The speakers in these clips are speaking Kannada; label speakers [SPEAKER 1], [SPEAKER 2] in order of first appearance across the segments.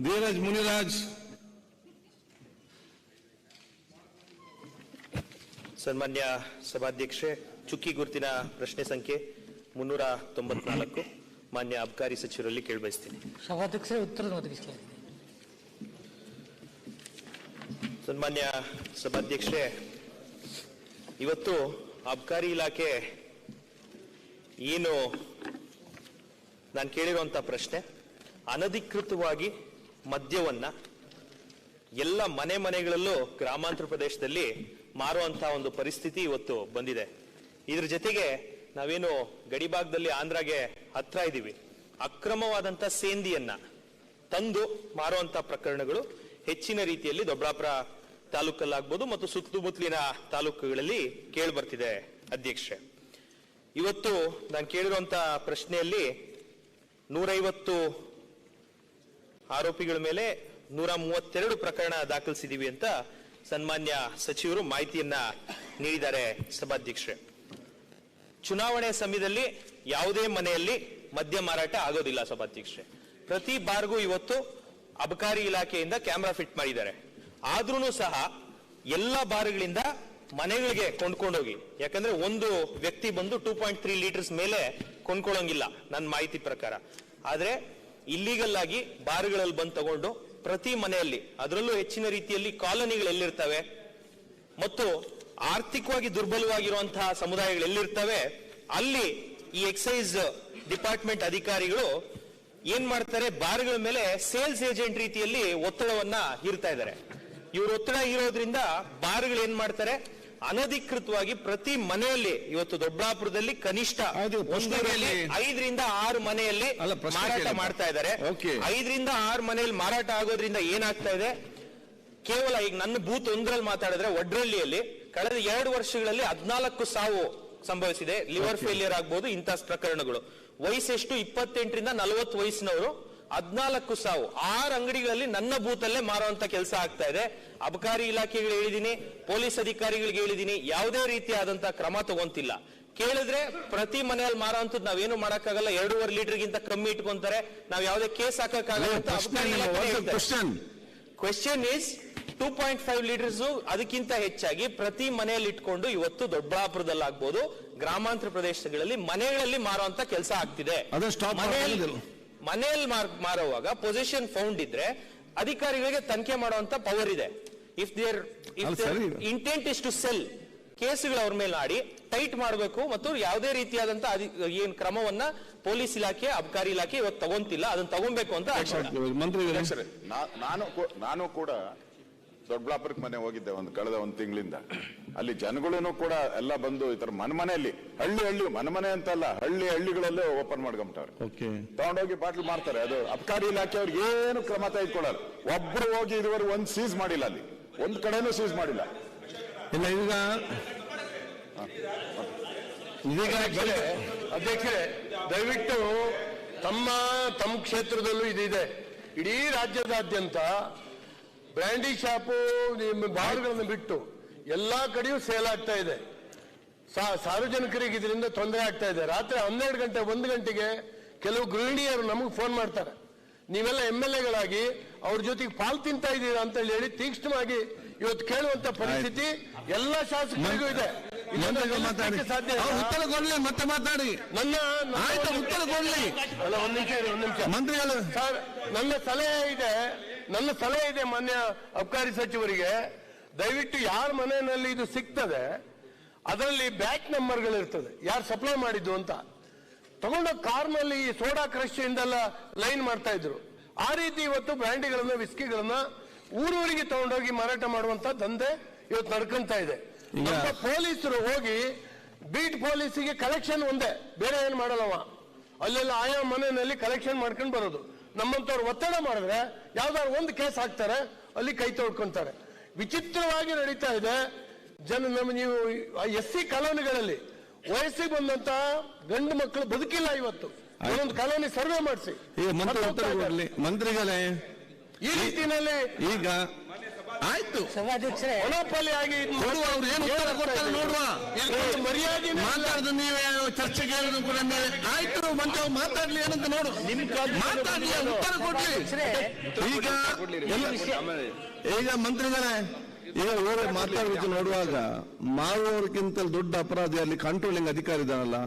[SPEAKER 1] ಧೀರಜ್ ಮುನಿರಾಜ್
[SPEAKER 2] ಸನ್ಮಾನ್ಯ ಸಭಾಧ್ಯಕ್ಷೆ ಚುಕ್ಕಿ ಗುರುತಿನ ಪ್ರಶ್ನೆ ಸಂಖ್ಯೆ ಮುನ್ನೂರ ತೊಂಬತ್ನಾಲ್ಕು. ಮಾನ್ಯ ಅಬಕಾರಿ ಸಚಿವರಲ್ಲಿ ಕೇಳಬಯಸ್ತೀನಿ.
[SPEAKER 3] ಸಭಾಧ್ಯಕ್ಷರೇ ಉತ್ತರ ಒದಗಿಸಲಾಗಿದೆ
[SPEAKER 2] ಸನ್ಮಾನ್ಯ ಸಭಾಧ್ಯಕ್ಷೆ ಇವತ್ತು ಅಬಕಾರಿ ಇಲಾಖೆ ಏನು ನಾನು ಕೇಳಿರುವಂತ ಪ್ರಶ್ನೆ ಅನಧಿಕೃತವಾಗಿ ಮದ್ಯವನ್ನ ಎಲ್ಲ ಮನೆ ಮನೆಗಳಲ್ಲೂ ಗ್ರಾಮಾಂತರ ಪ್ರದೇಶದಲ್ಲಿ ಮಾರುವಂತ ಒಂದು ಪರಿಸ್ಥಿತಿ ಇವತ್ತು ಬಂದಿದೆ. ಇದ್ರ ಜೊತೆಗೆ ನಾವೇನು ಗಡಿಭಾಗದಲ್ಲಿ ಆಂಧ್ರಗೆ ಹತ್ರ ಇದ್ದೀವಿ. ಅಕ್ರಮವಾದಂತ ಸೇಂದಿಯನ್ನ ತಂದು ಮಾರುವಂತ ಪ್ರಕರಣಗಳು ಹೆಚ್ಚಿನ ರೀತಿಯಲ್ಲಿ ದೊಡ್ಡಾಪುರ ತಾಲೂಕಲ್ಲಾಗ್ಬೋದು ಮತ್ತು ಸುತ್ತಮುತ್ತಲಿನ ತಾಲೂಕುಗಳಲ್ಲಿ ಕೇಳಿ ಬರ್ತಿದೆ ಅಧ್ಯಕ್ಷೆ ಇವತ್ತು ನಾನು ಕೇಳಿರುವಂತ ಪ್ರಶ್ನೆಯಲ್ಲಿ ನೂರೈವತ್ತು ಆರೋಪಿಗಳ ಮೇಲೆ ನೂರ ಮೂವತ್ತೆರಡು ಪ್ರಕರಣ ದಾಖಲಿಸಿದೀವಿ ಅಂತ ಸನ್ಮಾನ್ಯ ಸಚಿವರು ಮಾಹಿತಿಯನ್ನ ನೀಡಿದ್ದಾರೆ ಸಭಾಧ್ಯಕ್ಷರೇ. ಚುನಾವಣೆ ಸಮಯದಲ್ಲಿ ಯಾವುದೇ ಮನೆಯಲ್ಲಿ ಮದ್ಯ ಮಾರಾಟ ಆಗೋದಿಲ್ಲ ಸಭಾಧ್ಯಕ್ಷರೇ. ಪ್ರತಿ ಬಾರ್ಗೂ ಇವತ್ತು ಅಬಕಾರಿ ಇಲಾಖೆಯಿಂದ ಕ್ಯಾಮೆರಾ ಫಿಟ್ ಮಾಡಿದ್ದಾರೆ. ಆದ್ರೂ ಸಹ ಎಲ್ಲ ಬಾರ್ಗಳಿಂದ ಮನೆಗಳಿಗೆ ಕೊಂಡ್ಕೊಂಡೋಗಿ, ಯಾಕಂದ್ರೆ ಒಂದು ವ್ಯಕ್ತಿ ಬಂದು ಟೂ ಪಾಯಿಂಟ್ ತ್ರೀ ಲೀಟರ್ಸ್ ಮೇಲೆ ಕೊಂಡ್ಕೊಳ್ಳೋಂಗಿಲ್ಲ ನನ್ನ ಮಾಹಿತಿ ಪ್ರಕಾರ. ಆದ್ರೆ ಇಲ್ಲಿಗಲ್ ಆಗಿ ಬಾರ್ಗಳಲ್ಲಿ ಬಂದು ತಗೊಂಡು ಪ್ರತಿ ಮನೆಯಲ್ಲಿ, ಅದರಲ್ಲೂ ಹೆಚ್ಚಿನ ರೀತಿಯಲ್ಲಿ ಕಾಲೋನಿಗಳು ಎಲ್ಲಿರ್ತವೆ ಮತ್ತು ಆರ್ಥಿಕವಾಗಿ ದುರ್ಬಲವಾಗಿರುವಂತಹ ಸಮುದಾಯಗಳು ಎಲ್ಲಿರ್ತವೆ, ಅಲ್ಲಿ ಈ ಎಕ್ಸೈಸ್ ಡಿಪಾರ್ಟ್ಮೆಂಟ್ ಅಧಿಕಾರಿಗಳು ಏನ್ ಮಾಡ್ತಾರೆ, ಬಾರ್ಗಳ ಮೇಲೆ ಸೇಲ್ಸ್ ಏಜೆಂಟ್ ರೀತಿಯಲ್ಲಿ ಒತ್ತಡವನ್ನ ಹೀರ್ತಾ ಇದ್ದಾರೆ. ಇವ್ರ ಒತ್ತಡ ಇರೋದ್ರಿಂದ ಬಾರ್ಗಳು ಏನ್ ಮಾಡ್ತಾರೆ ಅನಧಿಕೃತವಾಗಿ ಪ್ರತಿ ಮನೆಯಲ್ಲಿ ಇವತ್ತು ದೊಡ್ಡಾಪುರದಲ್ಲಿ ಕನಿಷ್ಠ. ಐದರಿಂದ ಆರು ಮನೆಯಲ್ಲಿ ಮಾರಾಟ. ಮಾಡ್ತಾ ಇದ್ದಾರೆ. ಐದರಿಂದ ಆರು ಮನೆಯಲ್ಲಿ ಮಾರಾಟ ಆಗೋದ್ರಿಂದ ಏನಾಗ್ತಾ ಇದೆ? ಕೇವಲ ಈಗ ನನ್ನ ಬೂತ್ ಒಂದ್ರಲ್ಲಿ ಮಾತಾಡಿದ್ರೆ ಒಡ್ರಳ್ಳಿಯಲ್ಲಿ ಕಳೆದ ಎರಡು ವರ್ಷಗಳಲ್ಲಿ ಹದಿನಾಲ್ಕು ಸಾವು ಸಂಭವಿಸಿದೆ. ಲಿವರ್ ಫೇಲಿಯರ್ ಆಗ್ಬೋದು ಇಂತಹ ಪ್ರಕರಣಗಳು. ವಯಸ್ಸೆಷ್ಟು? ಇಪ್ಪತ್ತೆಂಟರಿಂದ ನಲವತ್ತು ವಯಸ್ಸಿನವರು. ಹದಿನಾಲ್ಕು ಸಾವು. ಆರು ಅಂಗಡಿಗಳಲ್ಲಿ ನನ್ನ ಬೂತಲ್ಲೇ ಮಾರುವಂತ ಕೆಲಸ ಆಗ್ತಾ ಇದೆ. ಅಬಕಾರಿ ಇಲಾಖೆಗಳು ಹೇಳಿದೀನಿ ಪೊಲೀಸ್ ಅಧಿಕಾರಿಗಳಿಗೆ ಹೇಳಿದೀನಿ ಯಾವುದೇ ರೀತಿಯಾದಂತಹ ಕ್ರಮ ತಗೊಂತಿಲ್ಲ. ಕೇಳಿದ್ರೆ ಪ್ರತಿ ಮನೆಯಲ್ಲಿ ಮಾರುವಂತದ್ದು ನಾವೇನು ಮಾಡಕ್ಕಾಗಲ್ಲ. ಎರಡೂವರೆ ಲೀಟರ್ಗಿಂತ ಕಮ್ಮಿ ಇಟ್ಕೊಂತಾರೆ. ನಾವ್ ಯಾವುದೇ ಕೇಸ್ ಹಾಕಕ್ಕಾಗಲ್ಲ is.
[SPEAKER 1] Question
[SPEAKER 2] is two point five litres ಅದಕ್ಕಿಂತ ಹೆಚ್ಚಾಗಿ ಪ್ರತಿ ಮನೆಯಲ್ಲಿ ಇಟ್ಕೊಂಡು ಇವತ್ತು ದೊಡ್ಡಬಳ್ಳಾಪುರದಲ್ಲಿ ಆಗ್ಬೋದು ಗ್ರಾಮಾಂತರ ಪ್ರದೇಶಗಳಲ್ಲಿ ಮನೆಗಳಲ್ಲಿ ಮಾರುವಂತ ಕೆಲಸ ಆಗ್ತಿದೆ. ಮನೆಯಲ್ಲಿ ಮಾರ್- ಮಾರುವಾಗ ಪೊಸಿಷನ್ ಫೌಂಡ್ ಇದ್ರೆ ಅಧಿಕಾರಿಗಳಿಗೆ ತನಿಖೆ ಮಾಡುವಂತ ಪವರ್ ಇದೆ. If there intent is to sell ಕೇಸುಗಳು ಅವ್ರ ಮೇಲೆ ಆಡಿ ಟೈಟ್ ಮಾಡಬೇಕು ಮತ್ತು ಯಾವುದೇ ರೀತಿಯಾದಂತ ಏನ್ ಕ್ರಮವನ್ನ ಪೊಲೀಸ್ ಇಲಾಖೆ ಅಬಕಾರಿ ಇಲಾಖೆ ಇವತ್ತು ತಗೊಂತಿಲ್ಲ ಅದನ್ನ ತಗೊಂಬೇಕು ಅಂತ
[SPEAKER 4] ನಾನು ನಾನು ಕೂಡ ದೊಡ್ಡಬಳ್ಳಾಪುರಕ್ಕೆ ಮನೆ ಹೋಗಿದ್ದೆ ಒಂದು ಕಳೆದ ಒಂದು ತಿಂಗಳಿಂದ. ಅಲ್ಲಿ ಜನಗಳೂ ಕೂಡ ಎಲ್ಲ ಬಂದು ಈ ತರ ಮನೆ ಮನೆಯಲ್ಲಿ ಹಳ್ಳಿ ಹಳ್ಳಿ ಮನೆ ಮನೆ ಅಂತಲ್ಲ ಹಳ್ಳಿ ಹಳ್ಳಿಗಳಲ್ಲೇ ಓಪನ್ ಮಾಡ್ಕೊಂಬಿಟ್ಟವ್ರೆ. ತಗೊಂಡೋಗಿ ಬಾಟ್ಲ್ ಮಾಡ್ತಾರೆ ಅದು ಅಬಕಾರಿ ಇಲಾಖೆ ಅವ್ರಿಗೆ ಏನು ಕ್ರಮ ತೆಗೆದುಕೊಳ್ಳಲ್ಲ. ಒಬ್ರು ಹೋಗಿ ಇದುವರೆಗೂ ಒಂದ್ ಸೀಸ್ ಮಾಡಿಲ್ಲ ಅಲ್ಲಿ. ಒಂದ್ ಕಡೆನೂ ಸೀಸ್ ಮಾಡಿಲ್ಲ.
[SPEAKER 1] ಇಲ್ಲ ಈಗ ಇದೀಗ
[SPEAKER 5] ಅಧ್ಯಕ್ಷರೇ ದಯವಿಟ್ಟು ತಮ್ಮ ತಮ್ಮ ಕ್ಷೇತ್ರದಲ್ಲೂ ಇದಿದೆ. ಇಡೀ ರಾಜ್ಯದಾದ್ಯಂತ ಬ್ರ್ಯಾಂಡಿ ಶಾಪು ನಿಮ್ಮ ಬಾರ್ಗಳನ್ನು ಬಿಟ್ಟು ಎಲ್ಲಾ ಕಡೆಯೂ ಸೇಲ್ ಆಗ್ತಾ ಇದೆ. ಸಾರ್ವಜನಿಕರಿಗೆ ಇದರಿಂದ ತೊಂದರೆ ಆಗ್ತಾ ಇದೆ. ರಾತ್ರಿ ಹನ್ನೆರಡು ಗಂಟೆ ಒಂದು ಗಂಟೆಗೆ ಕೆಲವು ಗೃಹಿಣಿಯರು ನಮಗೆ ಫೋನ್ ಮಾಡ್ತಾರೆ. ನೀವೆಲ್ಲ ಎಂ ಎಲ್ ಎಗಳಾಗಿ ಅವ್ರ ಜೊತೆಗೆ ಪಾಲ್ ತಿಂತಾ ಇದ್ದೀರಾ ಅಂತ ಹೇಳಿ ತೀಕ್ಷ್ಣವಾಗಿ ಇವತ್ತು ಕೇಳುವಂತ ಪರಿಸ್ಥಿತಿ ಎಲ್ಲ ಶಾಸಕರಿಗೂ ಇದೆ. ಸಾಧ್ಯ
[SPEAKER 1] ಉತ್ತರ ಕೊಡ್ಲಿ ಮತ್ತೆ ಮಾತಾಡಿ.
[SPEAKER 5] ನನ್ನ
[SPEAKER 1] ಆಯ್ತು, ಉತ್ತರ ಕೊಡ್ಲಿ.
[SPEAKER 5] ಅಲ್ಲ ಒಂದ್ ನಿಮಿಷ ಒಂದ್ ನಿಮಿಷ.
[SPEAKER 1] ಮಂತ್ರಿಗಳು.
[SPEAKER 5] ಸರ್ ನನ್ನ ಸಲಹೆ ಇದೆ. ನನ್ನ ಸಲಹೆ ಇದೆ ಮಾನ್ಯ ಅಬಕಾರಿ ಸಚಿವರಿಗೆ. ದಯವಿಟ್ಟು ಯಾರ ಮನೆಯಲ್ಲಿ ಇದು ಸಿಗ್ತದೆ ಅದರಲ್ಲಿ ಬ್ಯಾಕ್ ನಂಬರ್ಗಳು ಇರ್ತದೆ ಯಾರು ಸಪ್ಲೈ ಮಾಡಿದ್ದು ಅಂತ. ತಗೊಂಡ ಕಾರ್ನಲ್ಲಿ ಈ ಸೋಡಾ ಕ್ರಶ್ ಇಂದೆಲ್ಲ ಲೈನ್ ಮಾಡ್ತಾ ಇದ್ರು. ಆ ರೀತಿ ಇವತ್ತು ಬ್ರ್ಯಾಂಡಿಗಳನ್ನ ವಿಸ್ಕಿಗಳನ್ನ ಊರೂರಿಗೆ ತಗೊಂಡೋಗಿ ಮಾರಾಟ ಮಾಡುವಂತ ದಂಧೆ ಇವತ್ತು ನಡ್ಕೊಂತ ಇದೆ. ಪೊಲೀಸರು ಹೋಗಿ ಬೀಟ್ ಪೊಲೀಸಿಗೆ ಕಲೆಕ್ಷನ್ ಒಂದೇ. ಬೇರೆ ಏನು ಮಾಡಲ್ಲವ? ಅಲ್ಲೆಲ್ಲ ಆಯಾ ಮನೆಯಲ್ಲಿ ಕಲೆಕ್ಷನ್ ಮಾಡ್ಕೊಂಡು ಬರೋದು. ನಮ್ಮಂತವ್ರು ಒತ್ತಡ ಮಾಡಿದ್ರೆ ಯಾವ್ದಾದ್ರು ಒಂದು ಕೇಸ್ ಹಾಕ್ತಾರೆ ಅಲ್ಲಿ ಕೈ ತೊಳ್ಕೊಂತಾರೆ. ವಿಚಿತ್ರವಾಗಿ ನಡೀತಾ ಇದೆ ಜನ ನಮ್ಮ ನೀವು ಎಸ್ ಸಿ ಕಾಲೋನಿಗಳಲ್ಲಿ ವಯಸ್ಸಿಗೆ ಬಂದಂತ ಗಂಡು ಮಕ್ಕಳು ಬದುಕಿಲ್ಲ ಇವತ್ತು. ಒಂದು ಕಾಲೋನಿ ಸರ್ವೆ ಮಾಡಿಸಿ.
[SPEAKER 1] ಮಂತ್ರಿಗಳೇ
[SPEAKER 5] ಈ ರೀತಿಯಲ್ಲಿ
[SPEAKER 1] ಈಗ ಆಯ್ತು.
[SPEAKER 3] ಸಭಾಧ್ಯಕ್ಷರೇ
[SPEAKER 5] ಇದ್
[SPEAKER 1] ಕೊಡುವ ಅವ್ರು ಏನು ಉತ್ತರ ಕೊಡ್ತಾರೆ ನೋಡುವ.
[SPEAKER 5] ಮರ್ಯಾದೆ
[SPEAKER 1] ಮಾತಾಡುದು ನೀವೇ ಚರ್ಚೆಗೆ ಕೂಡ ನೀವೇ. ಆಯ್ತು ಮಂಚ ಮಾತಾಡ್ಲಿ ಏನಂತ ನೋಡು. ಮಾತಾಡ್ಲಿ ಉತ್ತರ ಕೊಡ್ಲಿ. ಈಗ ಈಗ ಮಂತ್ರಿಗಳೇ ಈಗ ಇವರು ಮಾತಾಡೋದು ನೋಡುವಾಗ ಮಾರುವವರಿಗಿಂತ ದೊಡ್ಡ ಅಪರಾಧಿ ಅಲ್ಲಿ ಕಂಟ್ರೋಲಿಂಗ್ ಅಧಿಕಾರಿ ಇದ್ದಾನಲ್ಲ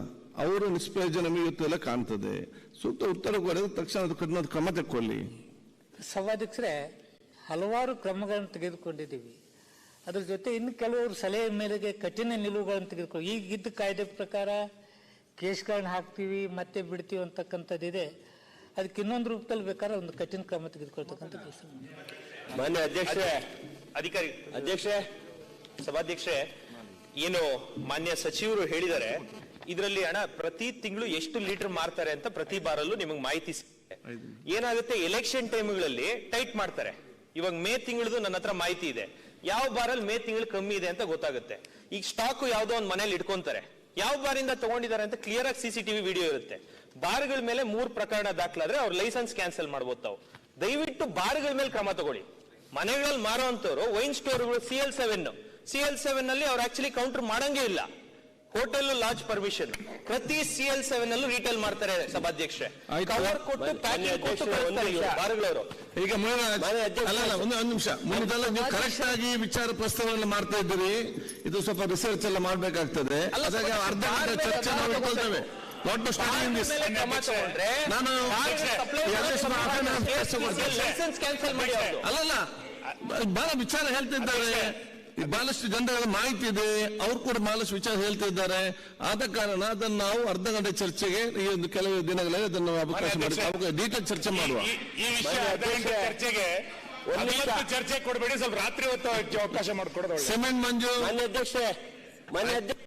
[SPEAKER 1] ಅವರು ನಿಷ್ಪ್ರಯೋಜನ ಮೀಯುತ್ತೆಲ್ಲ ಎಲ್ಲ ಕಾಣ್ತದೆ. ಸೂಕ್ತ ಉತ್ತರ ಕೊಡೋದು ತಕ್ಷಣ ಅದು ಕಠಿಣ ಕ್ರಮ ತಕ್ಕೊಳ್ಳಿ.
[SPEAKER 3] ಸಭಾಧ್ಯಕ್ಷರೇ ಹಲವಾರು ಕ್ರಮಗಳನ್ನು ತೆಗೆದುಕೊಂಡಿದ್ದೀವಿ. ಅದ್ರ ಜೊತೆ ಇನ್ನು ಕೆಲವರು ಸಲಹೆ ಮೇರೆಗೆ ಕಠಿಣ ನಿಲುವುಗಳನ್ನು ತೆಗೆದುಕೊಂಡು ಈಗಿದ್ದ ಕಾಯ್ದೆ ಪ್ರಕಾರ ಕೇಸ್ಗಳನ್ನ ಹಾಕ್ತೀವಿ ಮತ್ತೆ ಬಿಡ್ತೀವಿ ಅಂತಕ್ಕಂಥದ್ದಿದೆ. ಅದಕ್ಕೆ ಇನ್ನೊಂದು ರೂಪದಲ್ಲಿ ಬೇಕಾದ್ರೆ ಒಂದು ಕಠಿಣ ಕ್ರಮ ತೆಗೆದುಕೊಳ್ತಕ್ಕಂಥ ಕೆಲಸ
[SPEAKER 2] ಮಾನ್ಯ ಅಧ್ಯಕ್ಷರೇ ಅಧಿಕಾರಿ. ಅಧ್ಯಕ್ಷರೇ ಸಭಾಧ್ಯಕ್ಷರೇ ಏನು ಮಾನ್ಯ ಸಚಿವರು ಹೇಳಿದ್ದಾರೆ ಇದರಲ್ಲಿ ಹಣ ಪ್ರತಿ ತಿಂಗಳು ಎಷ್ಟು ಲೀಟರ್ ಮಾರ್ತಾರೆ ಅಂತ ಪ್ರತಿ ಬಾರಲ್ಲೂ ನಿಮಗೆ ಮಾಹಿತಿ ಸಿಗುತ್ತೆ. ಏನಾಗುತ್ತೆ? ಎಲೆಕ್ಷನ್ ಟೈಮ್ಗಳಲ್ಲಿ ಟೈಟ್ ಮಾಡ್ತಾರೆ. ಇವಾಗ ಮೇ ತಿಂಗಳದು ನನ್ನ ಹತ್ರ ಮಾಹಿತಿ ಇದೆ. ಯಾವ ಬಾರಲ್ಲಿ ಮೇ ತಿಂಗಳು ಕಮ್ಮಿ ಇದೆ ಅಂತ ಗೊತ್ತಾಗುತ್ತೆ. ಈಗ ಸ್ಟಾಕ್ ಯಾವುದೋ ಒಂದು ಮನೇಲಿ ಇಟ್ಕೊಂತಾರೆ. ಯಾವ ಬಾರಿಂದ ತಗೊಂಡಿದ್ದಾರೆ ಅಂತ ಕ್ಲಿಯರ್ ಆಗಿ ಸಿಸಿಟಿವಿ ವಿಡಿಯೋ ಇರುತ್ತೆ. ಬಾರ್ಗಳ ಮೇಲೆ ಮೂರ್ ಪ್ರಕರಣ ದಾಖಲಾದ್ರೆ ಅವ್ರ ಲೈಸೆನ್ಸ್ ಕ್ಯಾನ್ಸಲ್ ಮಾಡ್ಬೋದು ದಯವಿಟ್ಟು ಬಾರ್ಗಳ ಮೇಲೆ ಕ್ರಮ ತಗೊಳ್ಳಿ. ಮನೆಗಳಲ್ಲಿ ಮಾರೋ ಅಂತವ್ರು wine ಸ್ಟೋರ್ಗಳು C L seven C L seven ಅಲ್ಲಿ ಅವ್ರು ಆಕ್ಚುಲಿ ಕೌಂಟರ್ ಮಾಡಂಗೇ ಇಲ್ಲ. ಹೋಟೆಲ್ ಲಾಡ್ಜ್ ಪರ್ಮಿಷನ್ ಪ್ರತಿ ಸಿ ಎಲ್ ಸೆವೆನ್ ಅಲ್ಲೂ ರಿಟೇಲ್ ಮಾಡ್ತಾರೆ ಸಭಾಧ್ಯಕ್ಷರೇ ಕವರ್ ಕೊಟ್ಟು ಪ್ಯಾಕಿಂಗ್ ಕೊಟ್ಟು ಬಾರ್ಗಳವರು.
[SPEAKER 1] ಈಗ ಅಲ್ಲ ಅಲ್ಲ ಒಂದು ನಿಮಿಷ. ಮುಂದೆಲ್ಲ ನೀವು ಕರೆಕ್ಟ್ ಆಗಿ ವಿಚಾರ ಪ್ರಸ್ತಾವನೆ ಮಾಡ್ತಾ ಇದ್ದೀರಿ. ಇದು ಸ್ವಲ್ಪ ರಿಸರ್ಚ್ ಎಲ್ಲ ಮಾಡ್ಬೇಕಾಗ್ತದೆ.
[SPEAKER 2] ಅಲ್ಲ,
[SPEAKER 1] ಅದಾಗಿ ಅರ್ಧ ಚರ್ಚೆ ನಾವು ಇಟ್ಕೊಳ್ತೇವೆ
[SPEAKER 2] ತಗೊಂಡ್ರೆ?
[SPEAKER 1] ನಾನು
[SPEAKER 2] ಲೈಸೆನ್ಸ್ ಕ್ಯಾನ್ಸಲ್ ಮಾಡಿ.
[SPEAKER 1] ಅಲ್ಲಲ್ಲ ಬಹಳ ವಿಚಾರ ಹೇಳ್ತಿದ್ದಾರೆ. ಬಹಳಷ್ಟು ಜನರಿಗೆ ಮಾಹಿತಿ ಇದೆ. ಅವ್ರು ಕೂಡ ಬಹಳಷ್ಟು ವಿಚಾರ ಹೇಳ್ತಿದ್ದಾರೆ ಆದ ಕಾರಣ ಅದನ್ನು ನಾವು ಅರ್ಧ ಗಂಟೆ ಚರ್ಚೆಗೆ ಈ ಒಂದು ಕೆಲವು ದಿನಗಳಲ್ಲಿ ಅದನ್ನು ಅವಕಾಶ ಮಾಡಿ ಡೀಟೇಲ್ ಚರ್ಚೆ ಮಾಡುವ.
[SPEAKER 6] ಈ- ಈ ವಿಷಯ ಚರ್ಚೆಗೆ ಚರ್ಚೆ ಕೊಡಬೇಡಿ ಸ್ವಲ್ಪ ರಾತ್ರಿ ಹೊತ್ತು ಅವಕಾಶ ಮಾಡಿಕೊಡೋದು
[SPEAKER 1] ಸಿಮೆಂಟ್ ಮಂಜು.
[SPEAKER 2] ಮಾನ್ಯ ಅಧ್ಯಕ್ಷರೇ ಮಾನ್ಯ ಅಧ್ಯಕ್ಷ.